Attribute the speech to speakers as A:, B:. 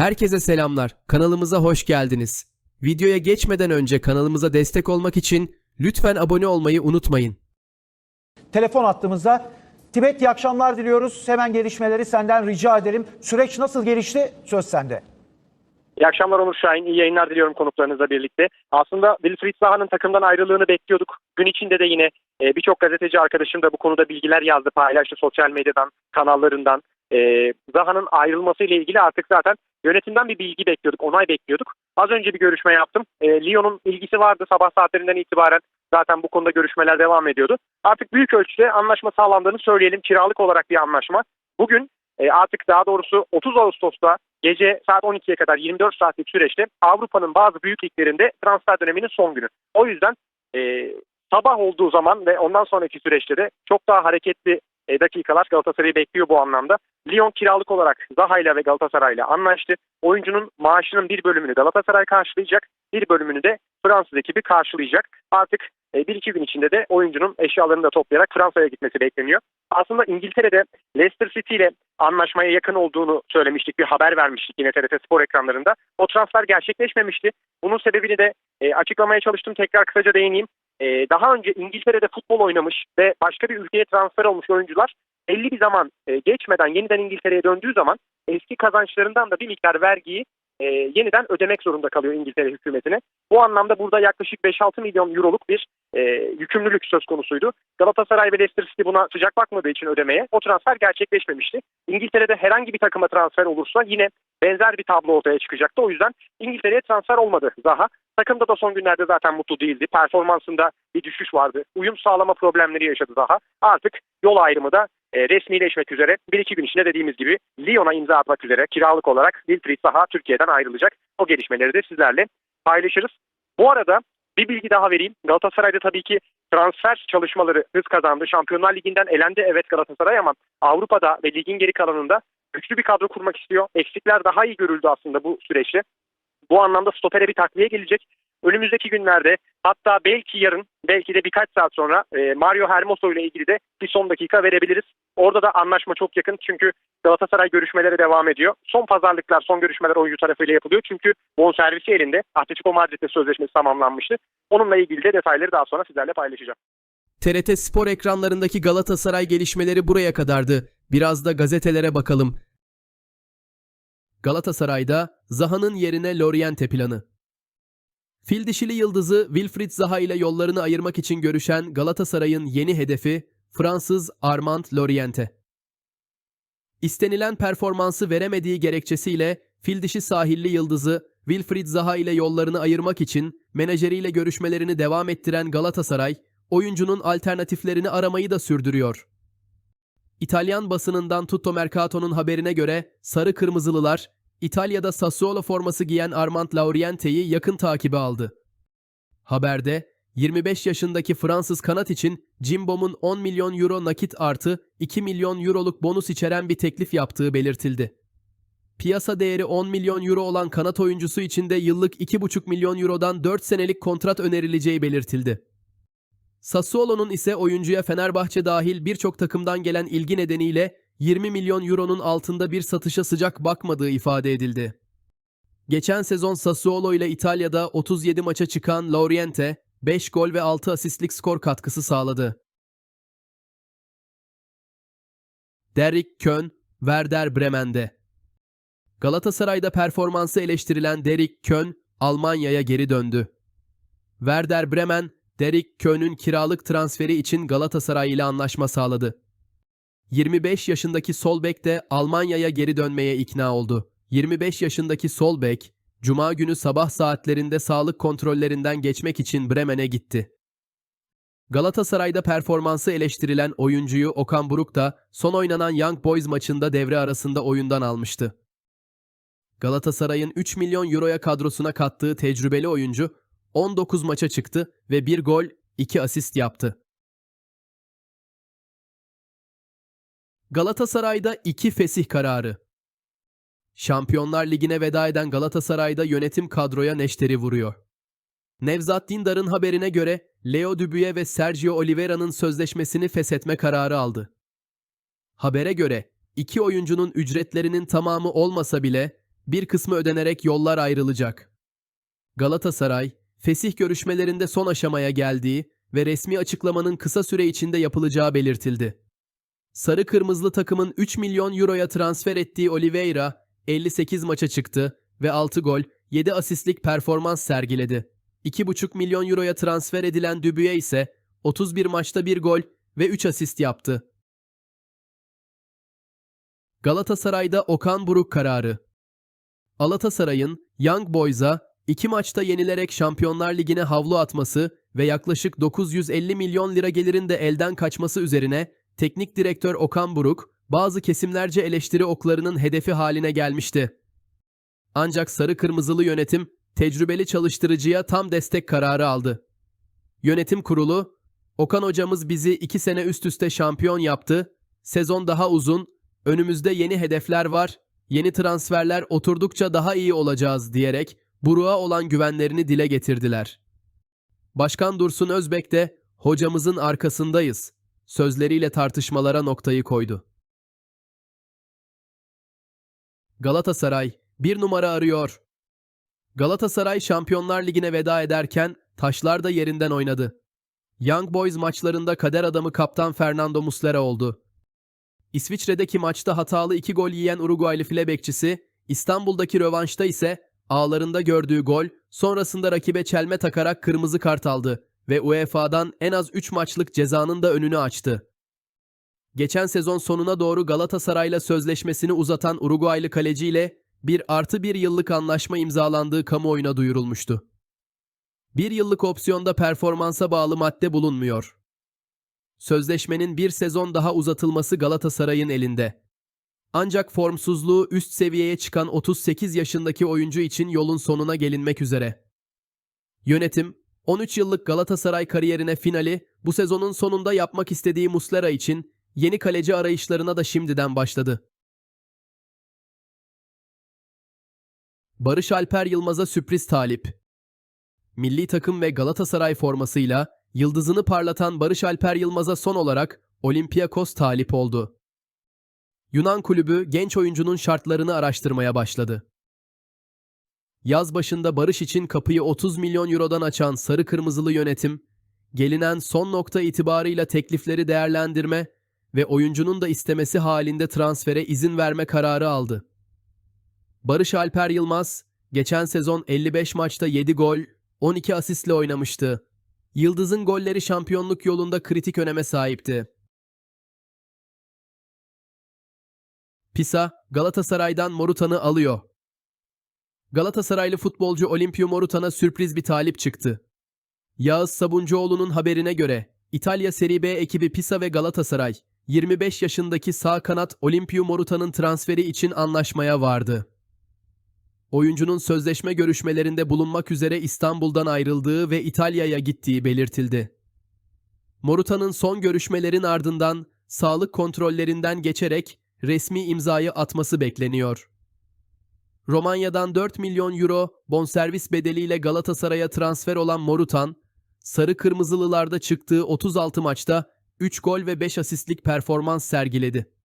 A: Herkese selamlar. Kanalımıza hoş geldiniz. Videoya geçmeden önce kanalımıza destek olmak için lütfen abone olmayı unutmayın.
B: Telefon attığımızda Tibet iyi akşamlar diliyoruz. Hemen gelişmeleri senden rica edelim. Süreç nasıl gelişti? Söz sende.
C: İyi akşamlar Onur Şahin. İyi yayınlar diliyorum konuklarınızla birlikte. Aslında Wilfried Zaha'nın takımdan ayrılığını bekliyorduk. Gün içinde de yine e, birçok gazeteci arkadaşım da bu konuda bilgiler yazdı, paylaştı sosyal medyadan, kanallarından. E, Zaha'nın ayrılması ile ilgili artık zaten yönetimden bir bilgi bekliyorduk, onay bekliyorduk. Az önce bir görüşme yaptım. E, Lyon'un ilgisi vardı sabah saatlerinden itibaren. Zaten bu konuda görüşmeler devam ediyordu. Artık büyük ölçüde anlaşma sağlandığını söyleyelim. Kiralık olarak bir anlaşma. Bugün e, artık daha doğrusu 30 Ağustos'ta gece saat 12'ye kadar 24 saatlik süreçte Avrupa'nın bazı büyük liglerinde transfer döneminin son günü. O yüzden e, sabah olduğu zaman ve ondan sonraki süreçte de çok daha hareketli e, dakikalar Galatasaray'ı bekliyor bu anlamda. Lyon kiralık olarak Zaha'yla ve Galatasaray'la anlaştı. Oyuncunun maaşının bir bölümünü Galatasaray karşılayacak, bir bölümünü de Fransız ekibi karşılayacak. Artık e, bir iki gün içinde de oyuncunun eşyalarını da toplayarak Fransa'ya gitmesi bekleniyor. Aslında İngiltere'de Leicester City ile anlaşmaya yakın olduğunu söylemiştik. Bir haber vermiştik yine TRT Spor ekranlarında. O transfer gerçekleşmemişti. Bunun sebebini de e, açıklamaya çalıştım. Tekrar kısaca değineyim. E, daha önce İngiltere'de futbol oynamış ve başka bir ülkeye transfer olmuş oyuncular belli bir zaman e, geçmeden yeniden İngiltere'ye döndüğü zaman eski kazançlarından da bir miktar vergiyi e, yeniden ödemek zorunda kalıyor İngiltere hükümetine. Bu anlamda burada yaklaşık 5-6 milyon euroluk bir e, yükümlülük söz konusuydu. Galatasaray ve Leicester City buna sıcak bakmadığı için ödemeye o transfer gerçekleşmemişti. İngiltere'de herhangi bir takıma transfer olursa yine benzer bir tablo ortaya çıkacaktı. O yüzden İngiltere'ye transfer olmadı Zaha. Takımda da son günlerde zaten mutlu değildi. Performansında bir düşüş vardı. Uyum sağlama problemleri yaşadı Zaha. Artık yol ayrımı da e, resmileşmek üzere. Bir iki gün içinde dediğimiz gibi Lyon'a imza atmak üzere kiralık olarak Wilfried Zaha Türkiye'den ayrılacak. O gelişmeleri de sizlerle paylaşırız. Bu arada bir bilgi daha vereyim. Galatasaray'da tabii ki transfer çalışmaları hız kazandı. Şampiyonlar Ligi'nden elendi evet Galatasaray ama Avrupa'da ve ligin geri kalanında güçlü bir kadro kurmak istiyor. Eksikler daha iyi görüldü aslında bu süreçte. Bu anlamda stopere bir takviye gelecek. Önümüzdeki günlerde hatta belki yarın belki de birkaç saat sonra e, Mario Hermoso ile ilgili de bir son dakika verebiliriz. Orada da anlaşma çok yakın çünkü Galatasaray görüşmeleri devam ediyor. Son pazarlıklar, son görüşmeler oyuncu tarafıyla yapılıyor. Çünkü bonservisi elinde. Atletico Madrid'de sözleşmesi tamamlanmıştı. Onunla ilgili de detayları daha sonra sizlerle paylaşacağım.
A: TRT Spor ekranlarındaki Galatasaray gelişmeleri buraya kadardı. Biraz da gazetelere bakalım. Galatasaray'da Zaha'nın yerine Loriente planı. Fil dişili yıldızı Wilfried Zaha ile yollarını ayırmak için görüşen Galatasaray'ın yeni hedefi Fransız Armand Loriente. İstenilen performansı veremediği gerekçesiyle fil dişi sahilli yıldızı Wilfried Zaha ile yollarını ayırmak için menajeriyle görüşmelerini devam ettiren Galatasaray, oyuncunun alternatiflerini aramayı da sürdürüyor. İtalyan basınından Tutto Mercato'nun haberine göre Sarı Kırmızılılar İtalya'da Sassuolo forması giyen Armand Lauriente'yi yakın takibe aldı. Haberde 25 yaşındaki Fransız kanat için Cimbom'un 10 milyon euro nakit artı 2 milyon euroluk bonus içeren bir teklif yaptığı belirtildi. Piyasa değeri 10 milyon euro olan kanat oyuncusu için de yıllık 2,5 milyon eurodan 4 senelik kontrat önerileceği belirtildi. Sassuolo'nun ise oyuncuya Fenerbahçe dahil birçok takımdan gelen ilgi nedeniyle 20 milyon euronun altında bir satışa sıcak bakmadığı ifade edildi. Geçen sezon Sassuolo ile İtalya'da 37 maça çıkan Loriente, 5 gol ve 6 asistlik skor katkısı sağladı. Derrick Kön, Werder Bremen'de. Galatasaray'da performansı eleştirilen Derrick Kön, Almanya'ya geri döndü. Werder Bremen, Derrick Kön'ün kiralık transferi için Galatasaray ile anlaşma sağladı. 25 yaşındaki sol bek de Almanya'ya geri dönmeye ikna oldu. 25 yaşındaki sol bek, Cuma günü sabah saatlerinde sağlık kontrollerinden geçmek için Bremen'e gitti. Galatasaray'da performansı eleştirilen oyuncuyu Okan Buruk da son oynanan Young Boys maçında devre arasında oyundan almıştı. Galatasaray'ın 3 milyon euroya kadrosuna kattığı tecrübeli oyuncu 19 maça çıktı ve 1 gol, 2 asist yaptı. Galatasaray'da iki fesih kararı. Şampiyonlar Ligi'ne veda eden Galatasaray'da yönetim kadroya neşteri vuruyor. Nevzat Dindar'ın haberine göre Leo Dubuye ve Sergio Oliveira'nın sözleşmesini feshetme kararı aldı. Habere göre iki oyuncunun ücretlerinin tamamı olmasa bile bir kısmı ödenerek yollar ayrılacak. Galatasaray, fesih görüşmelerinde son aşamaya geldiği ve resmi açıklamanın kısa süre içinde yapılacağı belirtildi. Sarı Kırmızılı takımın 3 milyon euroya transfer ettiği Oliveira 58 maça çıktı ve 6 gol, 7 asistlik performans sergiledi. 2,5 milyon euroya transfer edilen Dubuye ise 31 maçta 1 gol ve 3 asist yaptı. Galatasaray'da Okan Buruk kararı. Galatasaray'ın Young Boys'a 2 maçta yenilerek Şampiyonlar Ligi'ne havlu atması ve yaklaşık 950 milyon lira gelirin de elden kaçması üzerine teknik direktör Okan Buruk bazı kesimlerce eleştiri oklarının hedefi haline gelmişti. Ancak sarı kırmızılı yönetim tecrübeli çalıştırıcıya tam destek kararı aldı. Yönetim kurulu, Okan hocamız bizi iki sene üst üste şampiyon yaptı, sezon daha uzun, önümüzde yeni hedefler var, yeni transferler oturdukça daha iyi olacağız diyerek Buruk'a olan güvenlerini dile getirdiler. Başkan Dursun Özbek de hocamızın arkasındayız sözleriyle tartışmalara noktayı koydu. Galatasaray bir numara arıyor. Galatasaray Şampiyonlar Ligi'ne veda ederken taşlar da yerinden oynadı. Young Boys maçlarında kader adamı kaptan Fernando Muslera oldu. İsviçre'deki maçta hatalı iki gol yiyen Uruguaylı file bekçisi, İstanbul'daki rövanşta ise ağlarında gördüğü gol sonrasında rakibe çelme takarak kırmızı kart aldı ve UEFA'dan en az 3 maçlık cezanın da önünü açtı. Geçen sezon sonuna doğru Galatasaray'la sözleşmesini uzatan Uruguaylı kaleciyle bir artı bir yıllık anlaşma imzalandığı kamuoyuna duyurulmuştu. Bir yıllık opsiyonda performansa bağlı madde bulunmuyor. Sözleşmenin bir sezon daha uzatılması Galatasaray'ın elinde. Ancak formsuzluğu üst seviyeye çıkan 38 yaşındaki oyuncu için yolun sonuna gelinmek üzere. Yönetim, 13 yıllık Galatasaray kariyerine finali bu sezonun sonunda yapmak istediği Muslera için yeni kaleci arayışlarına da şimdiden başladı. Barış Alper Yılmaz'a sürpriz talip. Milli takım ve Galatasaray formasıyla yıldızını parlatan Barış Alper Yılmaz'a son olarak Olympiakos talip oldu. Yunan kulübü genç oyuncunun şartlarını araştırmaya başladı. Yaz başında Barış için kapıyı 30 milyon eurodan açan sarı kırmızılı yönetim, gelinen son nokta itibarıyla teklifleri değerlendirme ve oyuncunun da istemesi halinde transfere izin verme kararı aldı. Barış Alper Yılmaz, geçen sezon 55 maçta 7 gol, 12 asistle oynamıştı. Yıldız'ın golleri şampiyonluk yolunda kritik öneme sahipti. Pisa, Galatasaray'dan Morutan'ı alıyor. Galatasaraylı futbolcu Olimpio Morutan'a sürpriz bir talip çıktı. Yağız Sabuncuoğlu'nun haberine göre İtalya Serie B ekibi Pisa ve Galatasaray 25 yaşındaki sağ kanat Olimpio Morutan'ın transferi için anlaşmaya vardı. Oyuncunun sözleşme görüşmelerinde bulunmak üzere İstanbul'dan ayrıldığı ve İtalya'ya gittiği belirtildi. Morutan'ın son görüşmelerin ardından sağlık kontrollerinden geçerek resmi imzayı atması bekleniyor. Romanya'dan 4 milyon euro bonservis bedeliyle Galatasaray'a transfer olan Morutan, sarı kırmızılılarda çıktığı 36 maçta 3 gol ve 5 asistlik performans sergiledi.